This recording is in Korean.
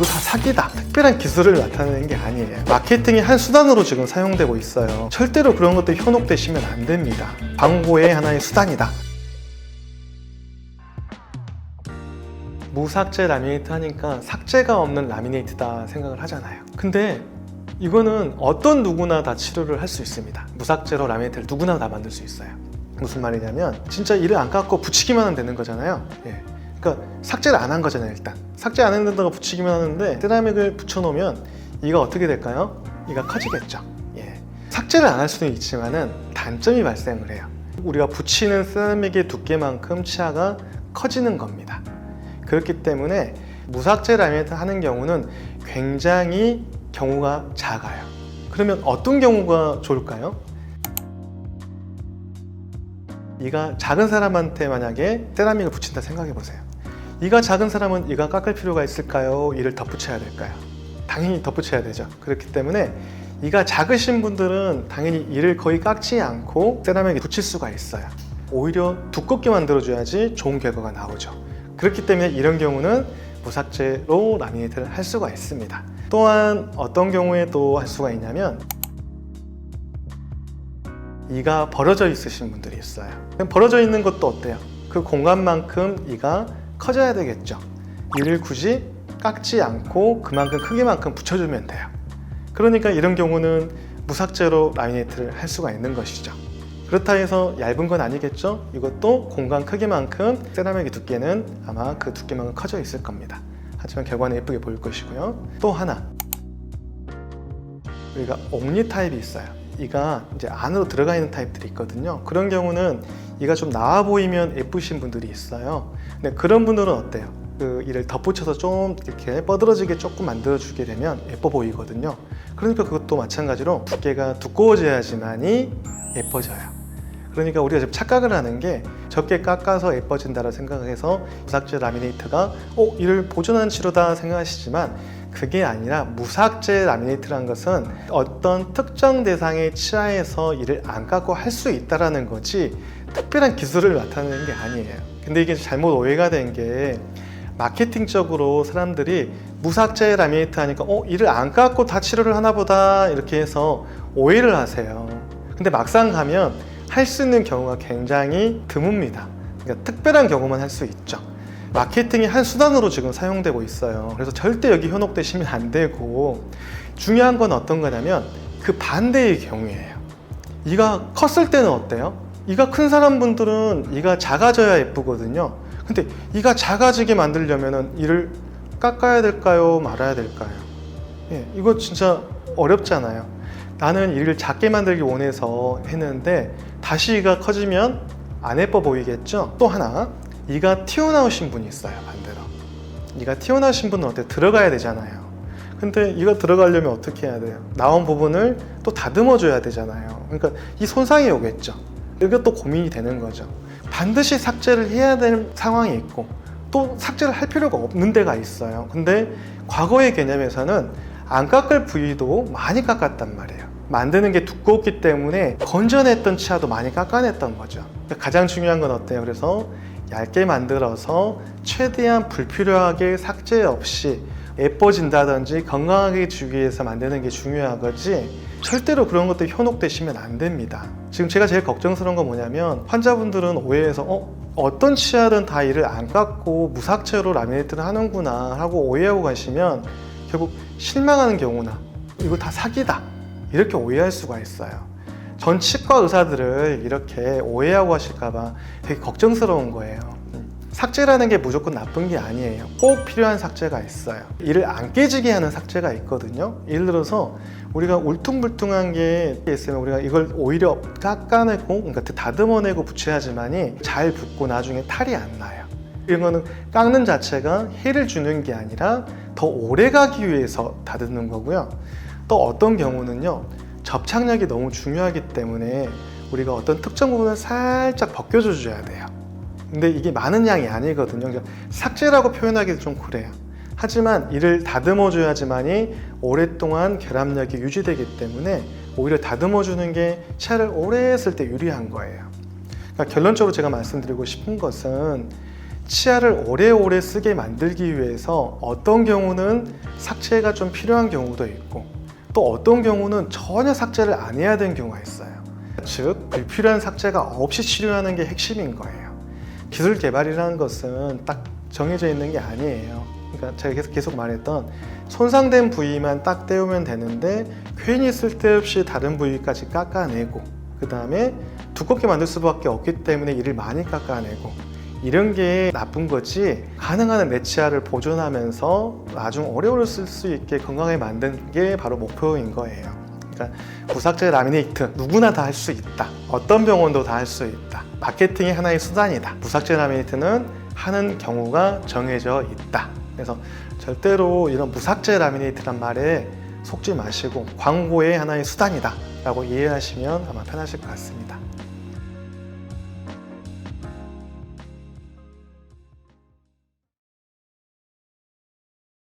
이거 다 사기다. 특별한 기술을 나타내는 게 아니에요. 마케팅이 한 수단으로 지금 사용되고 있어요. 절대로 그런 것들 현혹되시면 안 됩니다. 광고의 하나의 수단이다. 무삭제 라미네이트 하니까 삭제가 없는 라미네이트다 생각을 하잖아요. 근데 이거는 어떤 누구나 다 치료를 할 수 있습니다. 무삭제로 라미네이트를 누구나 다 만들 수 있어요. 무슨 말이냐면 진짜 이를 안 깎고 붙이기만 하면 되는 거잖아요. 예. 그러니까 삭제를 안 한 거잖아요, 일단. 삭제 안 했는다고 붙이기만 하는데 세라믹을 붙여놓으면 이가 어떻게 될까요? 이가 커지겠죠. 예. 삭제를 안 할 수는 있지만은 단점이 발생을 해요. 우리가 붙이는 세라믹의 두께만큼 치아가 커지는 겁니다. 그렇기 때문에 무삭제 라미네이트 하는 경우는 굉장히 경우가 작아요. 그러면 어떤 경우가 좋을까요? 이가 작은 사람한테 만약에 세라믹을 붙인다 생각해 보세요. 이가 작은 사람은 이가 깎을 필요가 있을까요? 이를 덧붙여야 될까요? 당연히 덧붙여야 되죠. 그렇기 때문에 이가 작으신 분들은 당연히 이를 거의 깎지 않고 세라믹에 붙일 수가 있어요. 오히려 두껍게 만들어줘야지 좋은 결과가 나오죠. 그렇기 때문에 이런 경우는 무삭제로 라미네이트를 할 수가 있습니다. 또한 어떤 경우에 또 할 수가 있냐면 이가 벌어져 있으신 분들이 있어요. 벌어져 있는 것도 어때요? 그 공간만큼 이가 커져야 되겠죠. 이를 굳이 깎지 않고 그만큼 크기만큼 붙여주면 돼요. 그러니까 이런 경우는 무삭제로 라미네이트를 할 수가 있는 것이죠. 그렇다 해서 얇은 건 아니겠죠? 이것도 공간 크기만큼 세라믹의 두께는 아마 그 두께만큼 커져 있을 겁니다. 하지만 결과는 예쁘게 보일 것이고요. 또 하나 우리가 옥니 타입이 있어요. 이가 이제 안으로 들어가 있는 타입들이 있거든요. 그런 경우는 이가 좀 나아 보이면 예쁘신 분들이 있어요. 근데 그런 분들은 어때요? 그 이를 덧붙여서 좀 이렇게 뻗어지게 조금 만들어주게 되면 예뻐 보이거든요. 그러니까 그것도 마찬가지로 두께가 두꺼워져야지만이 예뻐져요. 그러니까 우리가 지금 착각을 하는 게 적게 깎아서 예뻐진다고 생각해서 무삭제 라미네이트가 어 이를 보존하는 치료다 생각하시지만 그게 아니라 무삭제 라미네이트라는 것은 어떤 특정 대상의 치아에서 이를 안 깎고 할 수 있다라는 거지 특별한 기술을 나타내는 게 아니에요. 근데 이게 잘못 오해가 된 게 마케팅적으로 사람들이 무삭제 라미네이트 하니까 어 이를 안 깎고 다 치료를 하나 보다 이렇게 해서 오해를 하세요. 근데 막상 가면 할 수 있는 경우가 굉장히 드뭅니다. 그러니까 특별한 경우만 할 수 있죠. 마케팅이 한 수단으로 지금 사용되고 있어요. 그래서 절대 여기 현혹되시면 안 되고 중요한 건 어떤 거냐면 그 반대의 경우예요. 이가 컸을 때는 어때요? 이가 큰 사람분들은 이가 작아져야 예쁘거든요. 근데 이가 작아지게 만들려면은 이를 깎아야 될까요? 말아야 될까요? 예, 이거 진짜 어렵잖아요. 나는 이를 작게 만들기 원해서 했는데 다시 이가 커지면 안 예뻐 보이겠죠? 또 하나 이가 튀어나오신 분이 있어요 반대로. 이가 튀어나오신 분은 어때 들어가야 되잖아요. 근데 이가 들어가려면 어떻게 해야 돼요? 나온 부분을 또 다듬어 줘야 되잖아요. 그러니까 이 손상이 오겠죠. 이것도 고민이 되는 거죠. 반드시 삭제를 해야 되는 상황이 있고 또 삭제를 할 필요가 없는 데가 있어요. 근데 과거의 개념에서는 안 깎을 부위도 많이 깎았단 말이에요. 만드는 게 두껍기 때문에 건져냈던 치아도 많이 깎아냈던 거죠. 가장 중요한 건 어때요? 그래서 얇게 만들어서 최대한 불필요하게 삭제 없이 예뻐진다든지 건강하게 주기 위해서 만드는 게 중요한 거지 절대로 그런 것들 현혹되시면 안 됩니다. 지금 제가 제일 걱정스러운 건 뭐냐면 환자분들은 오해해서 어, 어떤 치아든 다 이를 안 깎고 무삭제로 라미네이트를 하는구나 하고 오해하고 가시면 결국 실망하는 경우나 이거 다 사기다 이렇게 오해할 수가 있어요. 전 치과 의사들을 이렇게 오해하고 하실까봐 되게 걱정스러운 거예요. 음. 삭제라는 게 무조건 나쁜 게 아니에요. 꼭 필요한 삭제가 있어요. 이를 안 깨지게 하는 삭제가 있거든요. 예를 들어서 우리가 울퉁불퉁한 게 있으면 우리가 이걸 오히려 깎아내고, 그러니까 다듬어내고 붙여야지만이 잘 붙고 나중에 탈이 안 나요. 이런 거는 깎는 자체가 해를 주는 게 아니라 더 오래 가기 위해서 다듬는 거고요. 또 어떤 경우는요, 접착력이 너무 중요하기 때문에 우리가 어떤 특정 부분을 살짝 벗겨줘 줘야 돼요. 근데 이게 많은 양이 아니거든요. 그러니까 삭제라고 표현하기도 좀 그래요. 하지만 이를 다듬어 줘야지만이 오랫동안 결합력이 유지되기 때문에 오히려 다듬어 주는 게 치아를 오래 쓸때 유리한 거예요. 그러니까 결론적으로 제가 말씀드리고 싶은 것은 치아를 오래오래 쓰게 만들기 위해서 어떤 경우는 삭제가 좀 필요한 경우도 있고 또 어떤 경우는 전혀 삭제를 안 해야 되는 경우가 있어요. 즉 불필요한 삭제가 없이 치료하는 게 핵심인 거예요. 기술 개발이라는 것은 딱 정해져 있는 게 아니에요. 그러니까 제가 계속 계속 말했던 손상된 부위만 딱 떼우면 되는데 괜히 쓸데없이 다른 부위까지 깎아내고 그 다음에 두껍게 만들 수밖에 없기 때문에 이를 많이 깎아내고 이런 게 나쁜 거지 가능한 내 치아를 보존하면서 나중 오래오래 쓸수 있게 건강하게 만드는 게 바로 목표인 거예요. 그러니까 부삭제 라미네이트 누구나 다 할 수 있다. 어떤 병원도 다 할 수 있다. 마케팅의 하나의 수단이다. 부삭제 라미네이트는 하는 경우가 정해져 있다. 그래서 절대로 이런 무삭제 라미네이트란 말에 속지 마시고 광고의 하나의 수단이다. 라고 이해하시면 아마 편하실 것 같습니다.